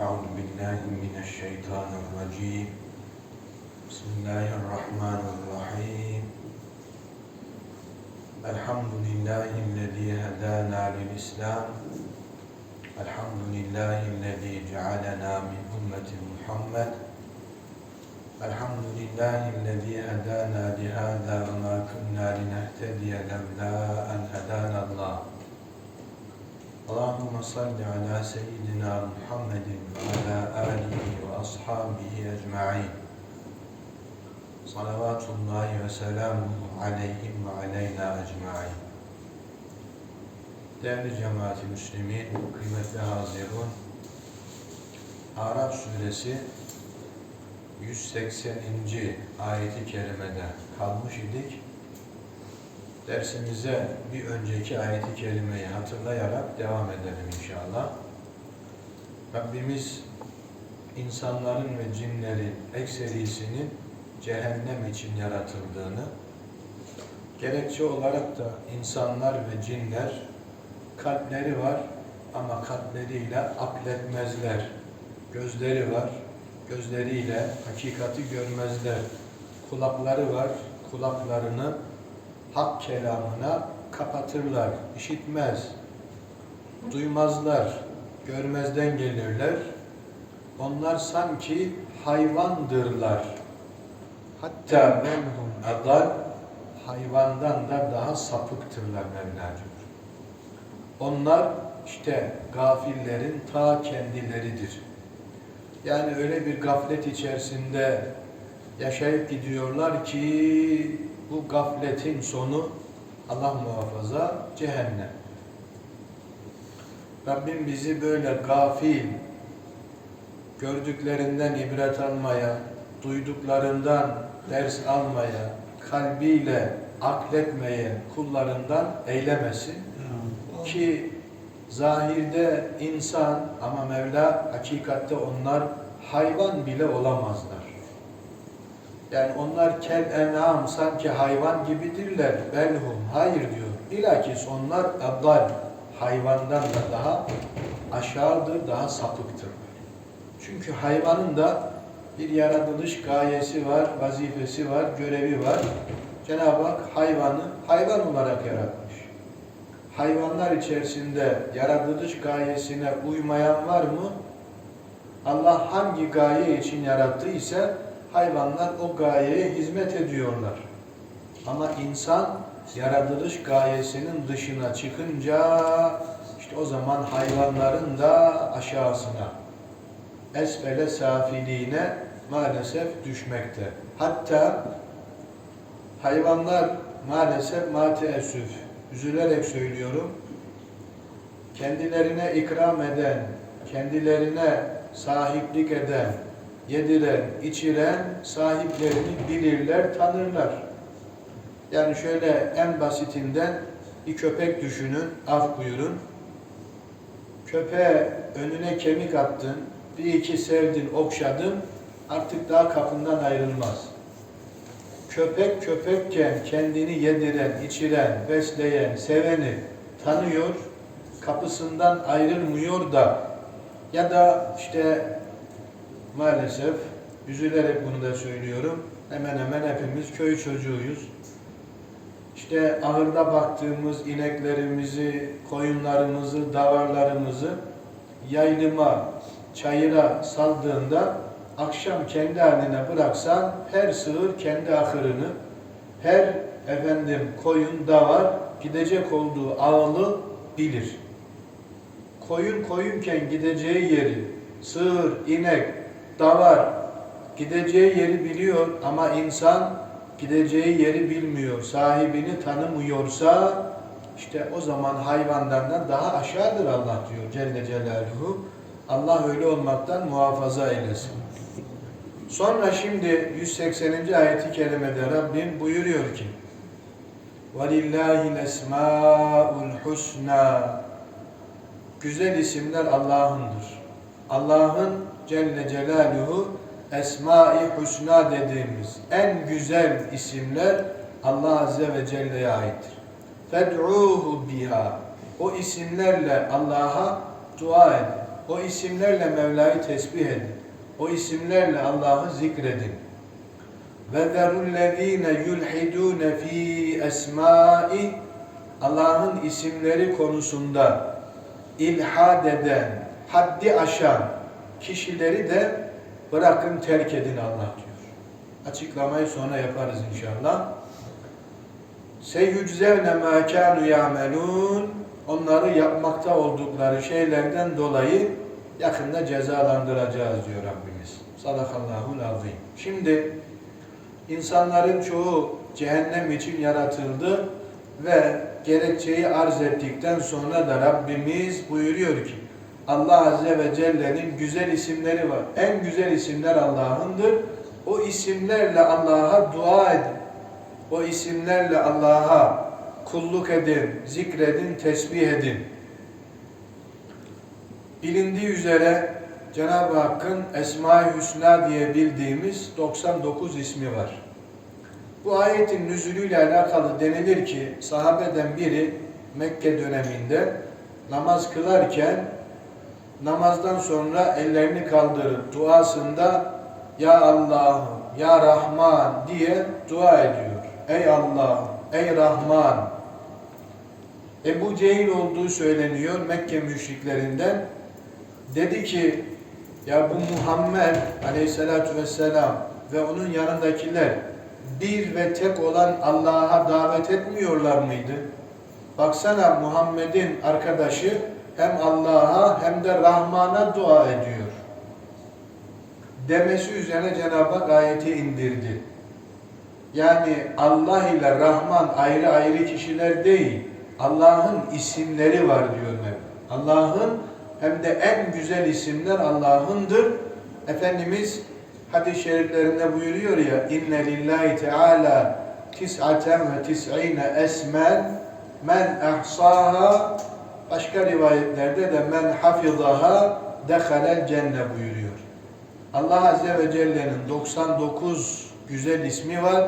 أعوذ بالله من الشيطان الرجيم. بسم الله الرحمن الرحيم. الحمد لله الذي هدانا للإسلام. الحمد لله الذي جعلنا من أمة محمد. الحمد لله الذي هدانا لهذا وما كنا لنهتدي لولا أن هدانا الله. Allahümme salli ala seyyidina Muhammedin ve ala alihi ve ashabihi ecma'in. Salavatullahi ve selamuhu aleyhim aleyna ecma'in. Değerli cemaati müslimin, kıymetli hazirun, Araf suresi 180. ayeti kerimede kalmış idik. Dersimize bir önceki ayeti kerimeyi hatırlayarak devam edelim inşallah. Rabbimiz insanların ve cinlerin ekserisinin cehennem için yaratıldığını, gerekçe olarak da insanlar ve cinler kalpleri var ama kalpleriyle akletmezler. Gözleri var, gözleriyle hakikati görmezler. Kulakları var, kulaklarını hak kelamına kapatırlar, işitmez, duymazlar, görmezden gelirler. Onlar sanki hayvandırlar. Hatta menhum adal hayvandan da daha sapıktırlar Mevla diyor. Onlar işte gafillerin ta kendileridir. Yani öyle bir gaflet içerisinde yaşayıp gidiyorlar ki bu gafletin sonu Allah muhafaza cehennem. Rabbim bizi böyle gafil, gördüklerinden ibret almaya, duyduklarından ders almaya, kalbiyle akletmeye kullarından eylemesin. Ki zahirde insan ama Mevla hakikatte onlar hayvan bile olamazlar. Yani onlar kel en'am sanki hayvan gibidirler. Belhum hayır diyor. Bilakis onlar abdal hayvandan da daha aşağıdır, daha sapıktırlar. Çünkü hayvanın da bir yaratılış gayesi var, vazifesi var, görevi var. Cenab-ı Hak hayvanı hayvan olarak yaratmış. Hayvanlar içerisinde yaratılış gayesine uymayan var mı? Allah hangi gaye için yarattıysa hayvanlar o gayeye hizmet ediyorlar. Ama insan yaratılış gayesinin dışına çıkınca işte o zaman hayvanların da aşağısına esfele safiliğine maalesef düşmekte. Hatta hayvanlar maalesef mateessüf, üzülerek söylüyorum, kendilerine ikram eden, kendilerine sahiplik eden, yediren, içiren sahiplerini bilirler, tanırlar. Yani şöyle en basitinden bir köpek düşünün, af buyurun. Köpeğe önüne kemik attın, bir iki sevdin, okşadın, artık daha kapından ayrılmaz. Köpek köpekken kendini yediren, içiren, besleyen, seveni tanıyor, kapısından ayrılmıyor da ya da işte maalesef üzülerek bunu da söylüyorum. Hemen hemen hepimiz köy çocuğuyuz. İşte ahırda baktığımız ineklerimizi, koyunlarımızı, davarlarımızı yaylıma, çayıra saldığında akşam kendi haline bıraksan her sığır kendi ahırını, her efendim koyun, davar gidecek olduğu ağlı bilir. Koyun koyunken gideceği yeri, sığır, inek, davar gideceği yeri biliyor ama insan gideceği yeri bilmiyor, sahibini tanımıyorsa işte o zaman hayvandan da daha aşağıdır Allah diyor Celle Celaluhu. Allah öyle olmaktan muhafaza eylesin. Sonra şimdi 180. ayeti kerimede Rabbim buyuruyor ki وَلِلَّهِ الْاَسْمَاءُ الْحُسْنَى Güzel isimler Allah'ındır. Allah'ın Celle Celaluhu Esma-i Hüsna dediğimiz en güzel isimler Allah Azze ve Celle'ye aittir. Fed'uhu biha. O isimlerle Allah'a dua edin. O isimlerle Mevla'yı tesbih edin. O isimlerle Allah'ı zikredin. Ve zerullezine yulhidune fi esmai Allah'ın isimleri konusunda ilhad eden, haddi aşan kişileri de bırakın terk edin Allah diyor. Açıklamayı sonra yaparız inşallah. Seyyüczevne mâ kânû ya'melûn Onları yapmakta oldukları şeylerden dolayı yakında cezalandıracağız diyor Rabbimiz. Sadakallahul azim. Şimdi insanların çoğu cehennem için yaratıldı ve gerekçeyi arz ettikten sonra da Rabbimiz buyuruyor ki Allah Azze ve Celle'nin güzel isimleri var. En güzel isimler Allah'ındır. O isimlerle Allah'a dua edin. O isimlerle Allah'a kulluk edin, zikredin, tesbih edin. Bilindiği üzere Cenab-ı Hakk'ın Esma-i Hüsna diye bildiğimiz 99 ismi var. Bu ayetin nüzulüyle alakalı denilir ki sahabeden biri Mekke döneminde namaz kılarken namazdan sonra ellerini kaldırıp duasında Ya Allah'ım, Ya Rahman diye dua ediyor. Ey Allah'ım, ey Rahman. Ebu Cehil olduğu söyleniyor Mekke müşriklerinden. Dedi ki ya bu Muhammed aleyhissalatu vesselam ve onun yanındakiler bir ve tek olan Allah'a davet etmiyorlar mıydı? Baksana Muhammed'in arkadaşı hem Allah'a hem de Rahman'a dua ediyor. Demesi üzerine Cenab-ı Hak ayeti indirdi. Yani Allah ile Rahman ayrı ayrı kişiler değil. Allah'ın isimleri var diyor Mevla. Allah'ın hem de en güzel isimler Allah'ındır. Efendimiz hadis-i şeriflerinde buyuruyor ya inne lillahi teala tis'aten ve tis'ine esmen men ahsaha başka rivayetlerde de men hafizaha dehalel cenne buyuruyor. Allah Azze ve Celle'nin 99 güzel ismi var.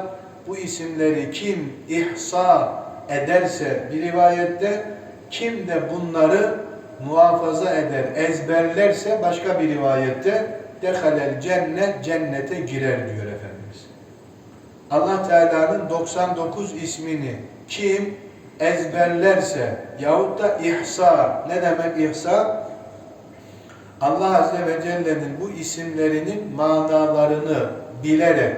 Bu isimleri kim ihsa ederse bir rivayette kim de bunları muhafaza eder, ezberlerse başka bir rivayette dehalel cennet cennete girer diyor Efendimiz. Allah Teala'nın 99 ismini kim ezberlerse yahut da ihsa ne demek ihsa? Allah Azze ve Celle'nin bu isimlerinin manalarını bilerek,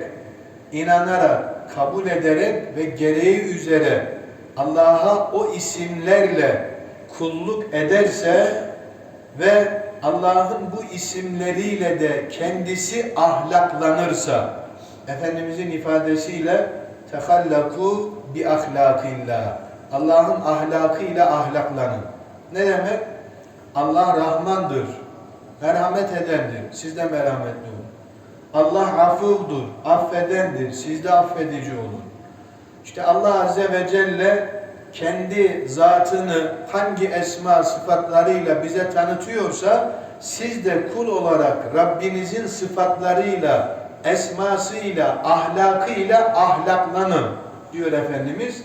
inanarak, kabul ederek ve gereği üzere Allah'a o isimlerle kulluk ederse ve Allah'ın bu isimleriyle de kendisi ahlaklanırsa Efendimizin ifadesiyle tehallaku bi ahlakillah Allah'ın ahlakıyla ahlaklanın. Ne demek? Allah Rahmandır. Merhamet edendir. Siz de merhametli olun. Allah afuvdur. Affedendir. Siz de affedici olun. İşte Allah Azze ve Celle kendi zatını hangi esma sıfatlarıyla bize tanıtıyorsa siz de kul olarak Rabbinizin sıfatlarıyla, esmasıyla, ahlakıyla ahlaklanın diyor Efendimiz.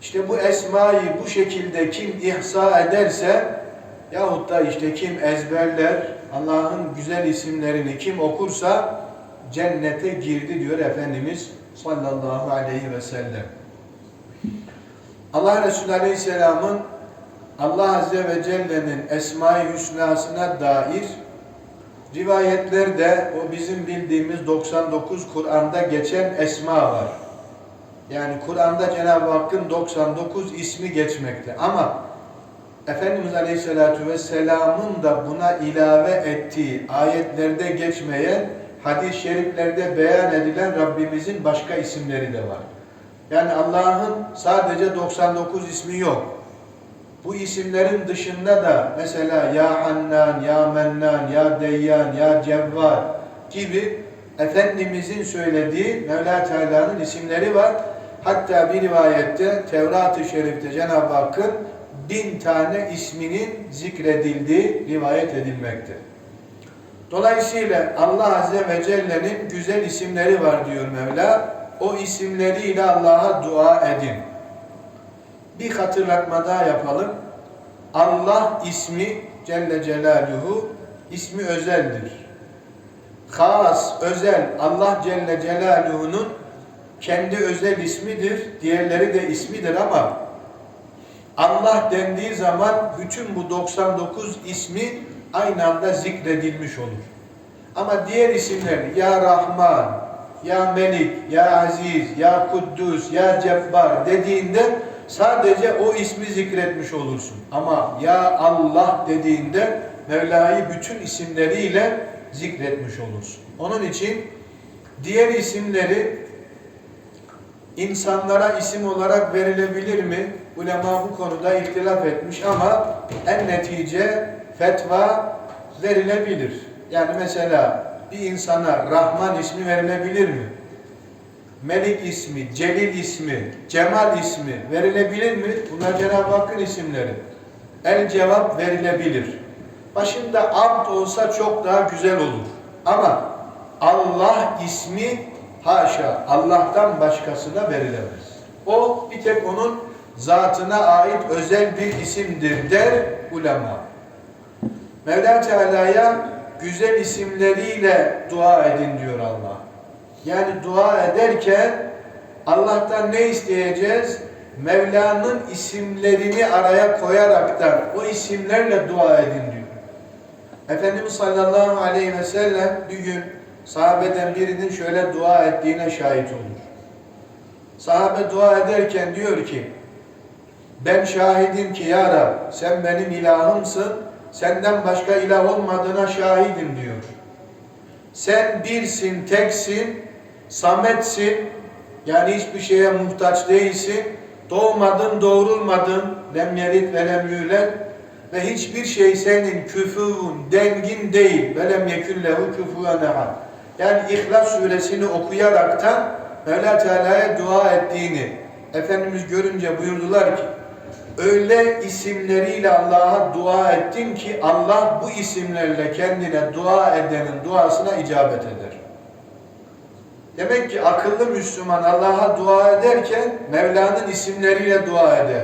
İşte bu esmayı bu şekilde kim ihsa ederse yahut da işte kim ezberler Allah'ın güzel isimlerini kim okursa cennete girdi diyor Efendimiz sallallahu aleyhi ve sellem. Allah Resulü Aleyhisselam'ın Allah Azze ve Celle'nin Esma-i Hüsna'sına dair rivayetlerde o bizim bildiğimiz 99 Kur'an'da geçen esma var. Yani Kur'an'da Cenab-ı Hakk'ın 99 ismi geçmekte. Ama Efendimiz Aleyhisselatü Vesselam'ın da buna ilave ettiği ayetlerde geçmeyen hadis-i şeriflerde beyan edilen Rabbimizin başka isimleri de var. Yani Allah'ın sadece 99 ismi yok. Bu isimlerin dışında da mesela Ya Hannan, Ya Mennan, Ya Deyyan, Ya Cevvar gibi Efendimizin söylediği Mevla Teala'nın isimleri var. Hatta bir rivayette Tevrat-ı Şerif'te Cenab-ı Hakk'ın bin tane isminin zikredildiği rivayet edilmekte. Dolayısıyla Allah Azze ve Celle'nin güzel isimleri var diyor Mevla. O isimleriyle Allah'a dua edin. Bir hatırlatma daha yapalım. Allah ismi Celle Celaluhu ismi özeldir. Has, özel, Allah Celle Celaluhu'nun kendi özel ismidir, diğerleri de ismidir ama Allah dendiği zaman bütün bu 99 ismi aynı anda zikredilmiş olur. Ama diğer isimler Ya Rahman, Ya Melik, Ya Aziz, Ya Kuddus, Ya Cebbar dediğinde sadece o ismi zikretmiş olursun. Ama Ya Allah dediğinde Mevla'yı bütün isimleriyle zikretmiş olursun. Onun için diğer isimleri insanlara isim olarak verilebilir mi? Ulema bu konuda ihtilaf etmiş ama en netice fetva verilebilir. Yani mesela bir insana Rahman ismi verilebilir mi? Melik ismi, Celil ismi, Cemal ismi verilebilir mi? Bunlar Cenab-ı Hakk'ın isimleri. El cevap verilebilir. Başında abd olsa çok daha güzel olur. Ama Allah ismi haşa Allah'tan başkasına verilemez. O bir tek onun zatına ait özel bir isimdir der ulema. Mevla Teala'ya güzel isimleriyle dua edin diyor Allah. Yani dua ederken Allah'tan ne isteyeceğiz? Mevla'nın isimlerini araya koyaraktan o isimlerle dua edin diyor. Efendimiz sallallahu aleyhi ve sellem bir gün sahabeden birinin şöyle dua ettiğine şahit olur. Sahabe dua ederken diyor ki ben şahidim ki ya Rab sen benim ilahımsın senden başka ilah olmadığına şahidim diyor. Sen birsin, teksin, sametsin, yani hiçbir şeye muhtaç değilsin, doğmadın, doğrulmadın, lem yelit ve lem yület ve hiçbir şey senin küfüvün, dengin değil, ve lem yeküllehu küfüven ehad. Yani İhlas suresini okuyaraktan Mevla Teala'ya dua ettiğini Efendimiz görünce buyurdular ki öyle isimleriyle Allah'a dua ettin ki Allah bu isimlerle kendine dua edenin duasına icabet eder. Demek ki akıllı Müslüman Allah'a dua ederken Mevla'nın isimleriyle dua eder.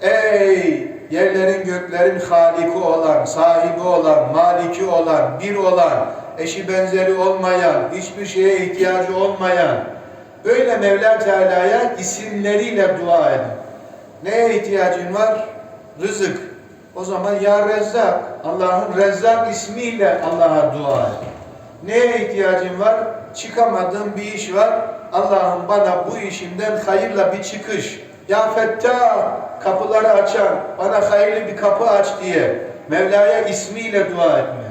Ey yerlerin göklerin haliki olan, sahibi olan, maliki olan, bir olan, eşi benzeri olmayan, hiçbir şeye ihtiyacı olmayan, böyle Mevla Teala'ya isimleriyle dua edin. Neye ihtiyacın var? Rızık. O zaman ya Rezzak, Allah'ın Rezzak ismiyle Allah'a dua et. Neye ihtiyacın var? Çıkamadığın bir iş var. Allah'ım bana bu işimden hayırla bir çıkış. Ya Fettah, kapıları açan, bana hayırlı bir kapı aç diye Mevla'ya ismiyle dua etme.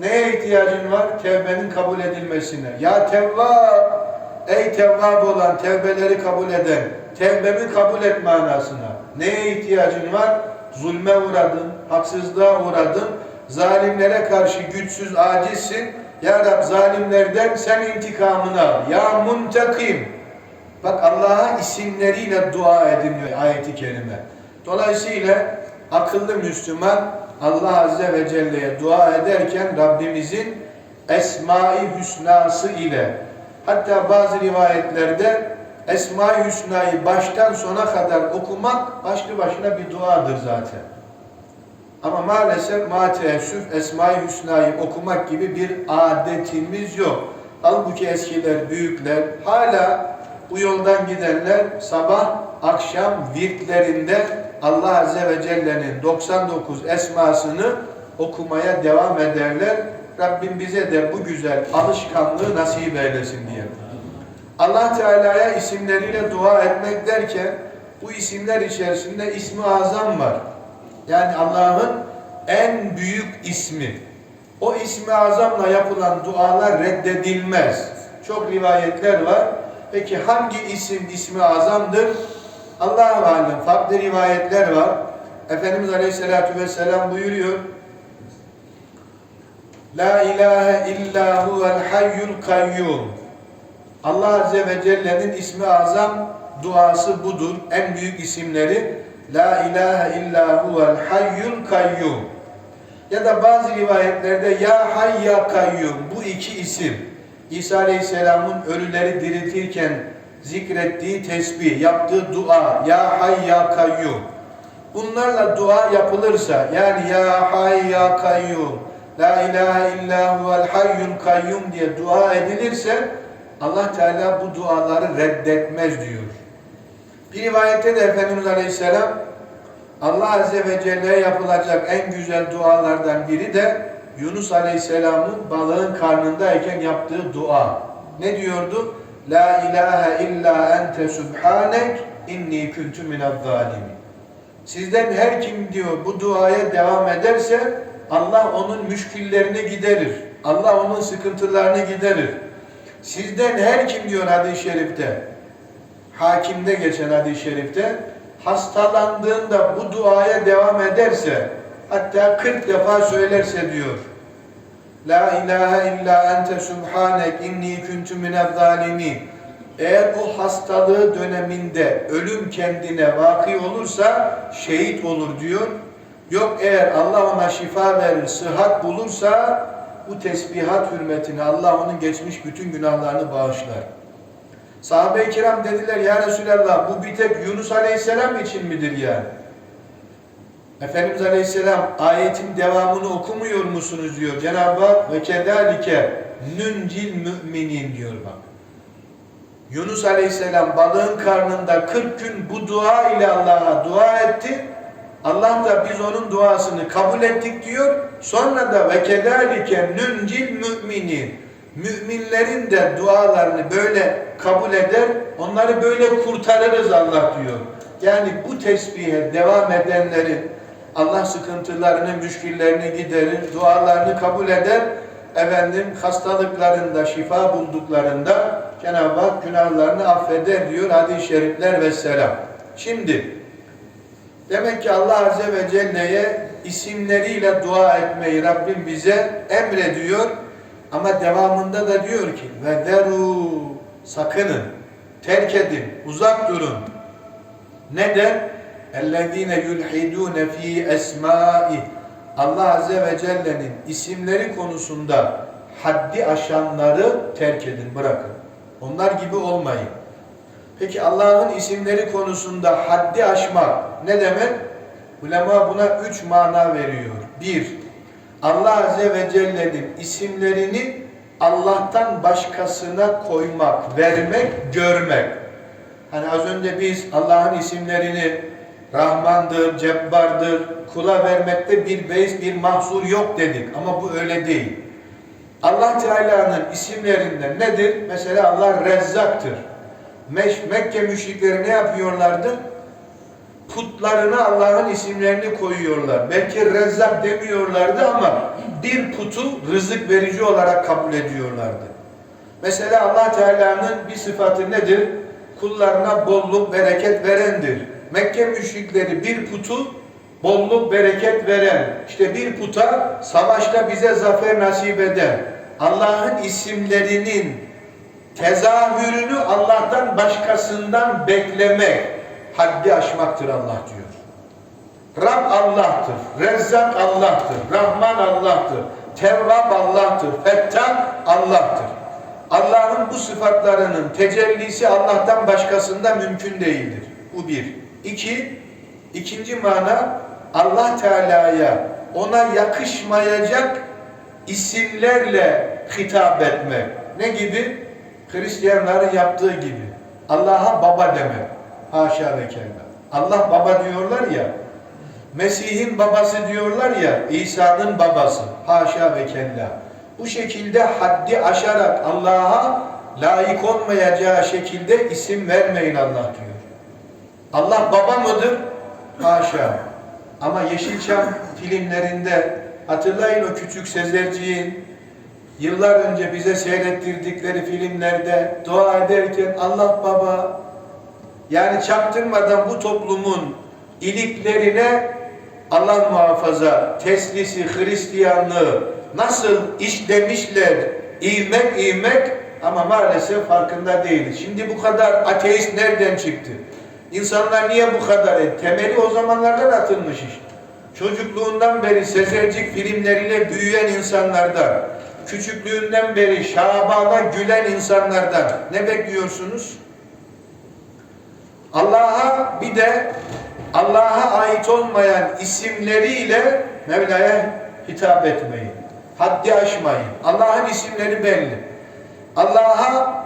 Neye ihtiyacın var? Tevbenin kabul edilmesine. Ya Tevvab, ey Tevvab olan, tevbeleri kabul eden, tevbemi kabul et manasına. Neye ihtiyacın var? Zulme uğradın, haksızlığa uğradın, zalimlere karşı güçsüz, acizsin. Ya Rab zalimlerden sen intikamını al. Ya muntakim. Bak Allah'a isimleriyle dua edin diyor ayeti kerime. Dolayısıyla akıllı Müslüman Allah Azze ve Celle'ye dua ederken Rabbimizin Esma-i Hüsnası ile hatta bazı rivayetlerde Esma-i Hüsna'yı baştan sona kadar okumak başlı başına bir duadır zaten. Ama maalesef ma teessüf Esma-i Hüsna'yı okumak gibi bir adetimiz yok. Halbuki eskiler, büyükler hala bu yoldan gidenler sabah akşam virtlerinde Allah Azze ve Celle'nin 99 esmasını okumaya devam ederler. Rabbim bize de bu güzel alışkanlığı nasip eylesin diye. Allah Teala'ya isimleriyle dua etmek derken bu isimler içerisinde ismi azam var. Yani Allah'ın en büyük ismi. O ismi azamla yapılan dualar reddedilmez. Çok rivayetler var. Peki hangi isim ismi azamdır? Allah'a alem farklı rivayetler var. Efendimiz Aleyhisselatü Vesselam buyuruyor. La ilahe illa huvel hayyul kayyum. Allah Azze ve Celle'nin ismi azam duası budur. En büyük isimleri La ilahe illa huvel hayyul kayyum. Ya da bazı rivayetlerde Ya hay ya kayyum. Bu iki isim. İsa Aleyhisselam'ın ölüleri diriltirken zikrettiği tesbih, yaptığı dua, Ya hay ya kayyum. Bunlarla dua yapılırsa, yani Ya hay ya kayyum, La ilahe illa huvel hayyul kayyum diye dua edilirse Allah Teala bu duaları reddetmez diyor. Bir rivayette de Efendimiz Aleyhisselam Allah Azze ve Celle'ye yapılacak en güzel dualardan biri de Yunus Aleyhisselam'ın balığın karnındayken yaptığı dua. Ne diyordu? La ilahe illa ente subhanek inni kuntu minez zalimin. Sizden her kim diyor bu duaya devam ederse Allah onun müşkillerini giderir. Allah onun sıkıntılarını giderir. Sizden her kim diyor hadis-i şerifte, hakimde geçen hadis-i şerifte, hastalandığında bu duaya devam ederse, hatta 40 defa söylerse diyor, La ilahe illa ente subhanek inni kuntu zalimin. Eğer o hastalığı döneminde ölüm kendine vaki olursa şehit olur diyor. Yok eğer Allah ona şifa verir, sıhhat bulursa bu tesbihat hürmetine Allah onun geçmiş bütün günahlarını bağışlar. Sahabe-i kiram dediler ya Resulallah bu bir tek Yunus Aleyhisselam için midir yani? Efendimiz Aleyhisselam ayetin devamını okumuyor musunuz diyor. Cenab-ı Hak ve kedalike nüncil müminin diyor bak. Yunus Aleyhisselam balığın karnında 40 gün bu dua ile Allah'a dua etti. Allah da biz onun duasını kabul ettik diyor. Sonra da ve kedalike nüncil müminin. Müminlerin de dualarını böyle kabul eder. Onları böyle kurtarırız Allah diyor. Yani bu tesbihe devam edenlerin Allah sıkıntılarını, müşkillerini giderir, dualarını kabul eder. Efendim hastalıklarında şifa bulduklarında Cenab-ı Hak günahlarını affeder diyor hadis-i şerifler ve selam. Şimdi demek ki Allah Azze ve Celle'ye isimleriyle dua etmeyi Rabbim bize emrediyor. Ama devamında da diyor ki ve deru sakının, terk edin, uzak durun. Neden? اَلَّذ۪ينَ يُلْحِدُونَ ف۪ي esmai Allah Azze ve Celle'nin isimleri konusunda haddi aşanları terk edin, bırakın. Onlar gibi olmayın. Peki Allah'ın isimleri konusunda haddi aşmak ne demek? Ulema buna üç mana veriyor. Bir, Allah Azze ve Celle'nin isimlerini Allah'tan başkasına koymak, vermek, görmek. Hani az önce biz Allah'ın isimlerini Rahmandır, Cebbardır, kula vermekte bir beis, bir mahzur yok dedik. Ama bu öyle değil. Allah Teala'nın isimlerinden nedir? Mesela Allah Rezzaktır. Mekke müşrikleri ne yapıyorlardı? Putlarına Allah'ın isimlerini koyuyorlar. Belki Rezzak demiyorlardı ama bir putu rızık verici olarak kabul ediyorlardı. Mesela Allah Teala'nın bir sıfatı nedir? Kullarına bolluk, bereket verendir. Mekke müşrikleri bir putu bolluk, bereket veren, işte bir puta savaşta bize zafer nasip eden, Allah'ın isimlerinin tezahürünü Allah'tan başkasından beklemek, haddi aşmaktır Allah diyor. Rab Allah'tır, Rezzak Allah'tır, Rahman Allah'tır, Tevvab Allah'tır, Fettah Allah'tır. Allah'ın bu sıfatlarının tecellisi Allah'tan başkasında mümkün değildir. Bu bir. İki, ikinci mana Allah Teala'ya ona yakışmayacak isimlerle hitap etmek. Ne gibi? Hristiyanların yaptığı gibi. Allah'a baba demek. Haşa ve kella. Allah baba diyorlar ya, Mesih'in babası diyorlar ya, İsa'nın babası. Haşa ve kella. Bu şekilde haddi aşarak Allah'a layık olmayacağı şekilde isim vermeyin Allah diyor. Allah baba mıdır? Haşa. Ama Yeşilçam filmlerinde hatırlayın o küçük Sezerciğin yıllar önce bize seyrettirdikleri filmlerde dua ederken Allah baba yani çaktırmadan bu toplumun iliklerine Allah muhafaza teslisi, Hristiyanlığı nasıl işlemişler ivmek ivmek ama maalesef farkında değiliz. Şimdi bu kadar ateist nereden çıktı? İnsanlar niye bu kadar? Temeli o zamanlardan atılmış işte. Çocukluğundan beri Sezercik filmleriyle büyüyen insanlardan, küçüklüğünden beri Şaban'a gülen insanlardan ne bekliyorsunuz? Allah'a bir de Allah'a ait olmayan isimleriyle Mevla'ya hitap etmeyin. Haddi aşmayın. Allah'ın isimleri belli. Allah'a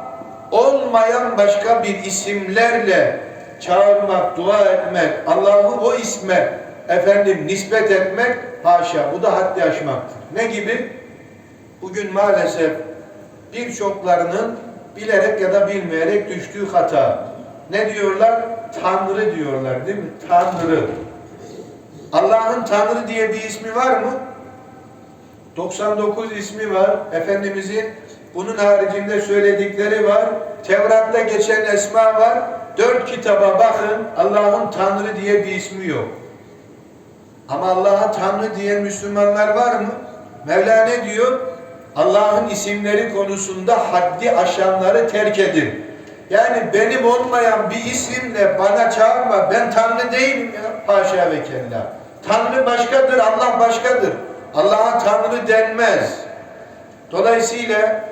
olmayan başka bir isimlerle çağırmak, dua etmek, Allah'ı o isme efendim nispet etmek haşa. Bu da haddi aşmaktır. Ne gibi? Bugün maalesef birçoklarının bilerek ya da bilmeyerek düştüğü hata. Ne diyorlar? Tanrı diyorlar değil mi? Tanrı. Allah'ın Tanrı diye bir ismi var mı? 99 ismi var. Efendimizin bunun haricinde söyledikleri var. Tevrat'ta geçen esma var. Dört kitaba bakın. Allah'ın Tanrı diye bir ismi yok. Ama Allah'a Tanrı diyen Müslümanlar var mı? Mevla ne diyor? Allah'ın isimleri konusunda haddi aşanları terk edin. Yani benim olmayan bir isimle bana çağırma. Ben Tanrı değilim ya. Haşa ve kella. Tanrı başkadır, Allah başkadır. Allah'a Tanrı denmez. Dolayısıyla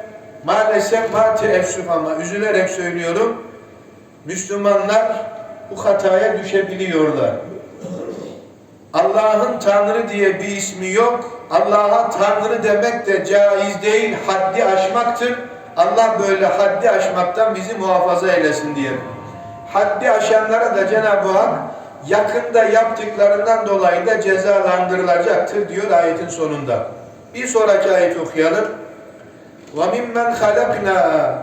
maalesef ma teessüf ama üzülerek söylüyorum. Müslümanlar bu hataya düşebiliyorlar. Allah'ın Tanrı diye bir ismi yok. Allah'a Tanrı demek de caiz değil, haddi aşmaktır. Allah böyle haddi aşmaktan bizi muhafaza eylesin diye. Haddi aşanlara da Cenab-ı Hak yakında yaptıklarından dolayı da cezalandırılacaktır diyor ayetin sonunda. Bir sonraki ayet okuyalım. وَمِمَّنْ خَلَقْنَا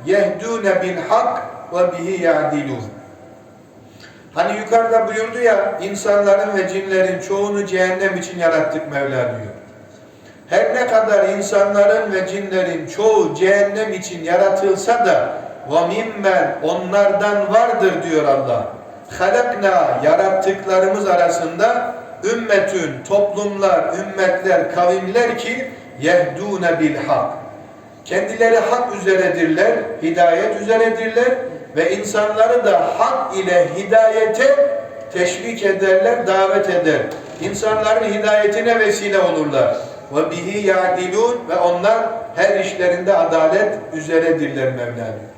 اُمَّةٌ يَهْدُونَ بِالْحَقِّ وَبِهِ يَعْدِلُونَ Hani yukarıda buyurdu ya insanların ve cinlerin çoğunu cehennem için yarattık Mevla diyor. Her ne kadar insanların ve cinlerin çoğu cehennem için yaratılsa da وَمِمَّنْ onlardan vardır diyor Allah. Halakna yarattıklarımız arasında ümmetün toplumlar, ümmetler, kavimler ki yehdûne bil hak. Kendileri hak üzeredirler, hidayet üzeredirler ve insanları da hak ile hidayete teşvik ederler, davet eder. İnsanların hidayetine vesile olurlar. Ve bihi ya'dilun ve onlar her işlerinde adalet üzeredirler Mevla diyor.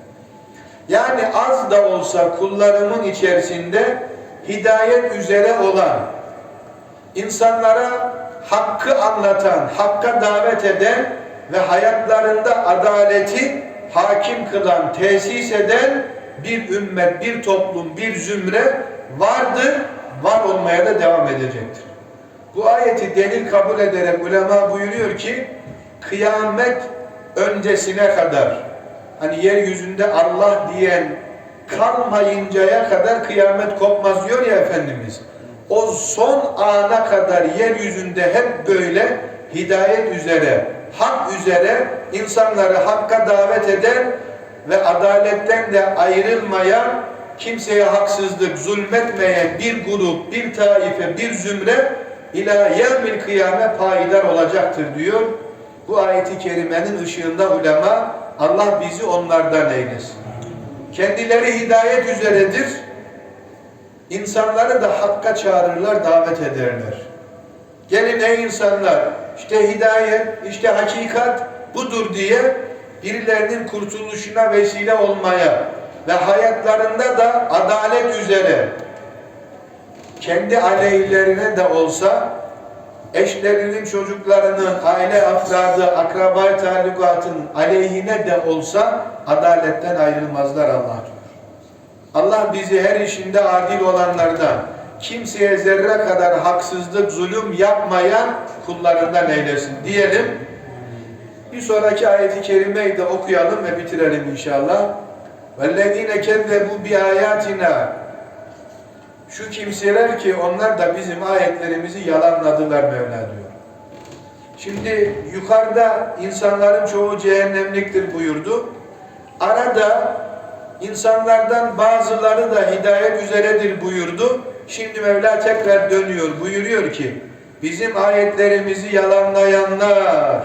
Yani az da olsa kullarımın içerisinde hidayet üzere olan, insanlara hakkı anlatan, hakka davet eden ve hayatlarında adaleti hakim kılan, tesis eden bir ümmet, bir toplum, bir zümre vardır, var olmaya da devam edecektir. Bu ayeti delil kabul ederek ulema buyuruyor ki, kıyamet öncesine kadar, hani yeryüzünde Allah diyen kalmayıncaya kadar kıyamet kopmaz diyor ya Efendimiz. O son ana kadar yeryüzünde hep böyle hidayet üzere, hak üzere insanları hakka davet eden ve adaletten de ayrılmayan, kimseye haksızlık zulmetmeyen bir grup, bir taife, bir zümre ila yevmil kıyame payidar olacaktır diyor. Bu ayeti kerimenin ışığında ulema Allah bizi onlardan eylesin. Kendileri hidayet üzeredir. İnsanları da hakka çağırırlar, davet ederler. Gelin ey insanlar, işte hidayet, işte hakikat budur diye birilerinin kurtuluşuna vesile olmaya ve hayatlarında da adalet üzere kendi aleyhlerine de olsa eşlerinin, çocuklarının, aile afradı, akraba talukatın aleyhine de olsa adaletten ayrılmazlar Allah. Allah bizi her işinde adil olanlardan, kimseye zerre kadar haksızlık, zulüm yapmayan kullarından eylesin diyelim. Bir sonraki ayeti kerimeyi de okuyalım ve bitirelim inşallah. وَالَّذ۪ينَ كَذَّبُوا بِآيَاتِنَا Şu kimseler ki onlar da bizim ayetlerimizi yalanladılar Mevla diyor. Şimdi yukarıda insanların çoğu cehennemliktir buyurdu. Arada insanlardan bazıları da hidayet üzeredir buyurdu. Şimdi Mevla tekrar dönüyor. Buyuruyor ki bizim ayetlerimizi yalanlayanlar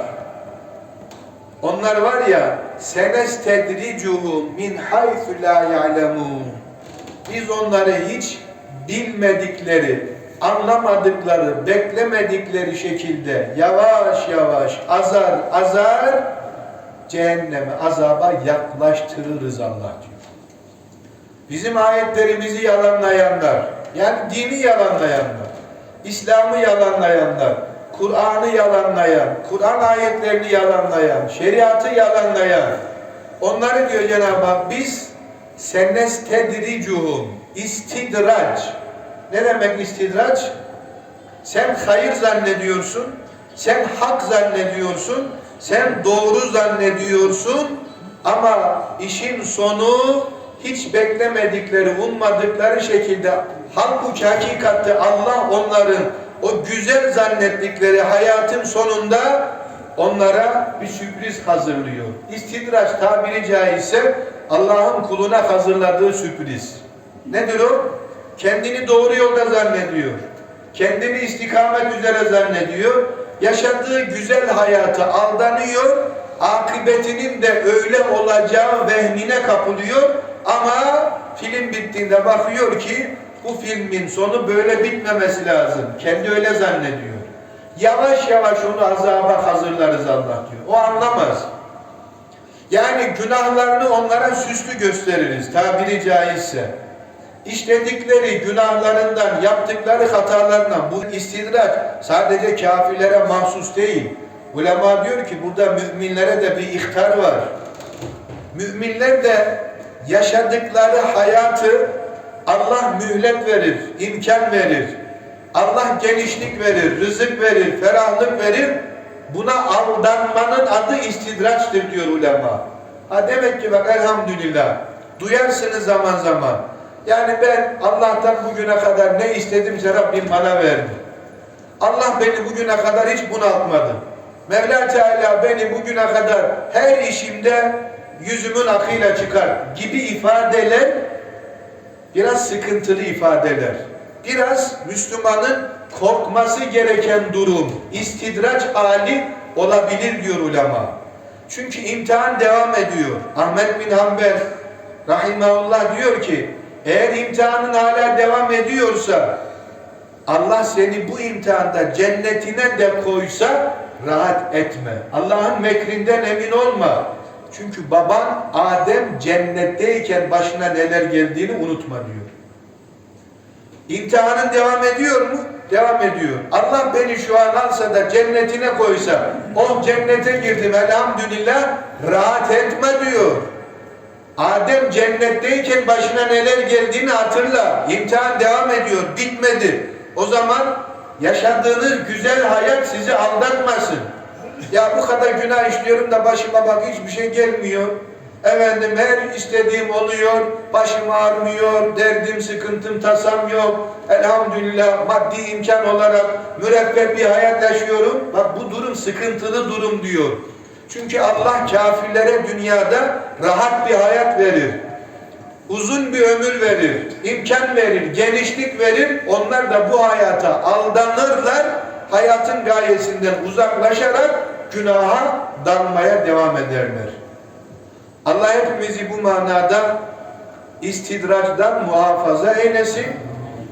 onlar var ya senestedricuhum min haythu la ya'lemun. Biz onları hiç bilmedikleri, anlamadıkları, beklemedikleri şekilde yavaş yavaş azar azar cehenneme azaba yaklaştırırız Allah diyor. Bizim ayetlerimizi yalanlayanlar, yani dini yalanlayanlar, İslam'ı yalanlayanlar, Kur'an'ı yalanlayan, Kur'an ayetlerini yalanlayan, şeriatı yalanlayan, onları diyor Cenab-ı Hak biz senestedricuhum istidraç. Ne demek istidraç? Sen hayır zannediyorsun, sen hak zannediyorsun, sen doğru zannediyorsun ama işin sonu hiç beklemedikleri, ummadıkları şekilde halbuki hakikatte Allah onların o güzel zannettikleri hayatın sonunda onlara bir sürpriz hazırlıyor. İstidraç tabiri caizse Allah'ın kuluna hazırladığı sürpriz. Nedir o? Kendini doğru yolda zannediyor. Kendini istikamet üzere zannediyor. Yaşadığı güzel hayatı aldanıyor. Akıbetinin de öyle olacağı vehmine kapılıyor. Ama film bittiğinde bakıyor ki bu filmin sonu böyle bitmemesi lazım. Kendi öyle zannediyor. Yavaş yavaş onu azaba hazırlarız Allah diyor. O anlamaz. Yani günahlarını onlara süslü gösteririz tabiri caizse. İşledikleri günahlarından, yaptıkları hatalarından bu istidraç sadece kafirlere mahsus değil. Ulema diyor ki burada müminlere de bir ihtar var. Müminler de yaşadıkları hayatı Allah mühlet verir, imkan verir. Allah genişlik verir, rızık verir, ferahlık verir. Buna aldanmanın adı istidraçtır diyor ulema. Ha demek ki bak elhamdülillah duyarsınız zaman zaman. Yani ben Allah'tan bugüne kadar ne istedimse Rabbim bana verdi. Allah beni bugüne kadar hiç bunaltmadı. Mevla Teala beni bugüne kadar her işimde yüzümün akıyla çıkar gibi ifadeler biraz sıkıntılı ifadeler. Biraz Müslümanın korkması gereken durum, istidraç hali olabilir diyor ulema. Çünkü imtihan devam ediyor. Ahmet bin Hanbel rahimahullah diyor ki eğer imtihanın hala devam ediyorsa Allah seni bu imtihanda cennetine de koysa rahat etme. Allah'ın mekrinden emin olma. Çünkü baban Adem cennetteyken başına neler geldiğini unutma diyor. İmtihanın devam ediyor mu? Devam ediyor. Allah beni şu an alsa da cennetine koysa, oh cennete girdim elhamdülillah, rahat etme diyor. Adem cennetteyken başına neler geldiğini hatırla. İmtihan devam ediyor, bitmedi. O zaman yaşadığınız güzel hayat sizi aldatmasın. Ya bu kadar günah işliyorum da başıma bak hiçbir şey gelmiyor. Efendim her istediğim oluyor, başım ağrımıyor, derdim, sıkıntım, tasam yok. Elhamdülillah maddi imkan olarak müreffeh bir hayat yaşıyorum. Bak bu durum sıkıntılı durum diyor. Çünkü Allah kafirlere dünyada rahat bir hayat verir. Uzun bir ömür verir, imkan verir, genişlik verir. Onlar da bu hayata aldanırlar. Hayatın gayesinden uzaklaşarak günaha dalmaya devam ederler. Allah hepimizi bu manada istidraçtan muhafaza eylesin.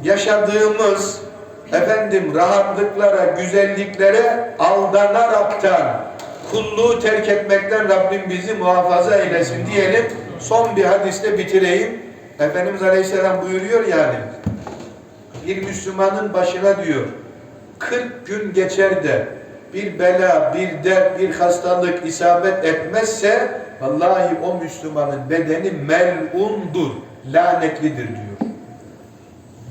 Yaşadığımız efendim rahatlıklara, güzelliklere aldanaraktan kulluğu terk etmekten Rabbim bizi muhafaza eylesin diyelim. Son bir hadiste bitireyim. Efendimiz Aleyhisselam buyuruyor yani bir Müslümanın başına diyor 40 gün geçer de bir bela, bir dert, bir hastalık isabet etmezse vallahi o Müslümanın bedeni melundur, lanetlidir diyor.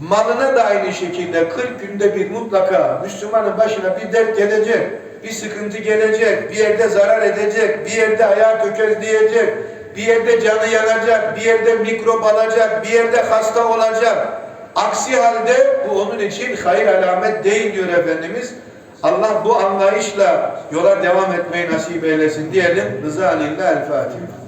Malına da aynı şekilde 40 günde bir mutlaka Müslümanın başına bir dert gelecek, bir sıkıntı gelecek, bir yerde zarar edecek, bir yerde ayağı tökezleyecek, bir yerde canı yanacak, bir yerde mikrop alacak, bir yerde hasta olacak. Aksi halde bu onun için hayır alamet değil diyor Efendimiz. Allah bu anlayışla yola devam etmeyi nasip eylesin diyelim. Rıza Lillah El Fatiha.